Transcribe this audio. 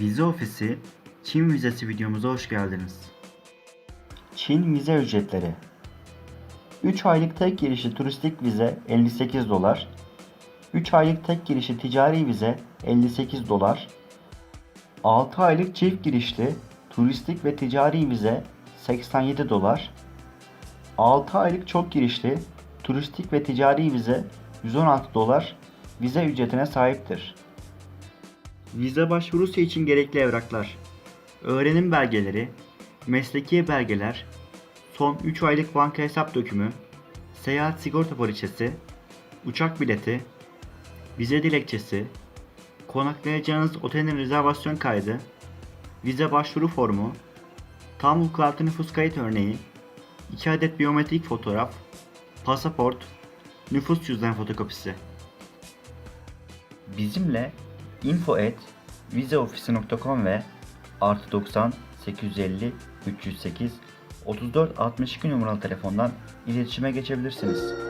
Vize Ofisi Çin vizesi videomuza hoş geldiniz. Çin vize ücretleri 3 aylık tek girişli turistik vize 58 dolar 3 aylık tek girişli ticari vize 58 dolar 6 aylık çift girişli turistik ve ticari vize 87 dolar 6 aylık çok girişli turistik ve ticari vize 116 dolar vize ücretine sahiptir. Vize başvurusu için gerekli evraklar. Öğrenim belgeleri, mesleki belgeler, son 3 aylık banka hesap dökümü, seyahat sigorta poliçesi, uçak bileti, vize dilekçesi, konaklayacağınız otelin rezervasyon kaydı, vize başvuru formu, tam vukuatlı nüfus kayıt örneği, 2 adet biyometrik fotoğraf, pasaport, nüfus cüzdan fotokopisi. Bizimle info at vizeofisi.com ve artı 90 850 308 34 62 numaralı telefondan iletişime geçebilirsiniz.